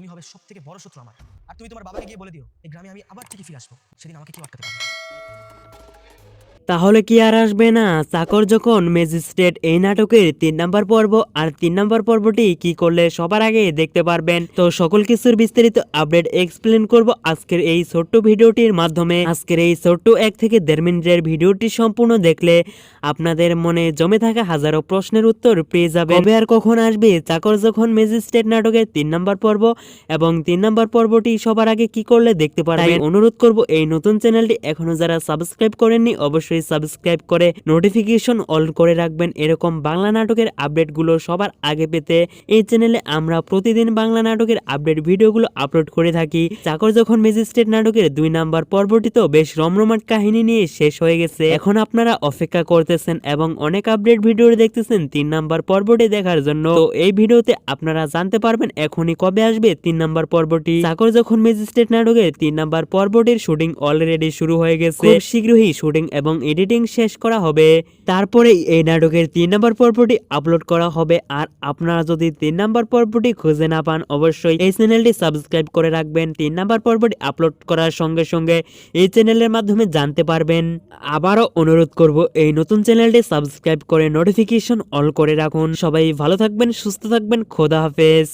তুমি হবে সব থেকে বড় শত্রু আমার আর তুমি তোমার বাবাকে গিয়ে বলে দিও, এই গ্রামে আমি আবার থেকে ফিরে আসব সেদিন আমাকে কেউ আটকাতে পারবে। তাহলে কি আর আসবে না? চাকর যখন ম্যাজিস্ট্রেট এই নাটকের তিন নম্বর পর্ব আর তিন নম্বর পর্বটি কি করলে সবার আগে দেখতে পারবেন? তো সকল কিছুর বিস্তারিত আপডেট এক্সপ্লেন করব আজকের এই ছোট্ট ভিডিওটির মাধ্যমে। আজকের এই ছোট্ট এক থেকে দেড় মিনিটের ভিডিওটি সম্পূর্ণ দেখলে আপনাদের মনে জমে থাকা হাজারো প্রশ্নের উত্তর পেয়ে যাবে কবে আর কখন আসবে? চাকর যখন ম্যাজিস্ট্রেট নাটকের তিন নম্বর পর্ব এবং তিন নম্বর পর্বটি সবার আগে কি করলে দেখতে পারবেন? অনুরোধ করব এই নতুন চ্যানেলটি এখনও যারা সাবস্ক্রাইব করেননি অবশ্যই সাবস্ক্রাইব করে নোটিফিকেশন অল করে রাখবেন। এরকম বাংলা নাটকের আপডেটগুলো সবার আগে পেতে এই চ্যানেলে আমরা প্রতিদিন বাংলা নাটকের আপডেট ভিডিওগুলো আপলোড করে থাকি। চাকর যখন ম্যাজিস্ট্রেট নাটকের দুই নাম্বার পর্বটি তো বেশ রমরমাট কাহিনী নিয়ে শেষ হয়ে গেছে। এখন আপনারা অপেক্ষা করতেছেন এবং অনেক আপডেট ভিডিও দেখতেছেন তিন নাম্বার পর্বটি দেখার জন্য। তো এই ভিডিওতে আপনারা জানতে পারবেন এখনই কবে আসবে তিন নাম্বার পর্বটি। চাকর যখন ম্যাজিস্ট্রেট নাটকের তিন নাম্বার পর্বটির শুটিং অলরেডি শুরু হয়ে গেছে। শীঘ্রই শুটিং এবং এডিটিং শেষ করা হবে। তারপরে এই নাটকের তিন নাম্বার পর্বটি আপলোড করা হবে। আর আপনারা যদি তিন নাম্বার পর্বটি খুঁজে না পান, অবশ্যই এই চ্যানেলটি সাবস্ক্রাইব করে রাখবেন। তিন নাম্বার পর্বটি আপলোড করার সঙ্গে সঙ্গে এই চ্যানেলের মাধ্যমে জানতে পারবেন। আবারও অনুরোধ করব, এই নতুন চ্যানেলটি সাবস্ক্রাইব করে নোটিফিকেশন অল করে রাখুন। সবাই ভালো থাকবেন, সুস্থ থাকবেন, খোদা হাফেজ।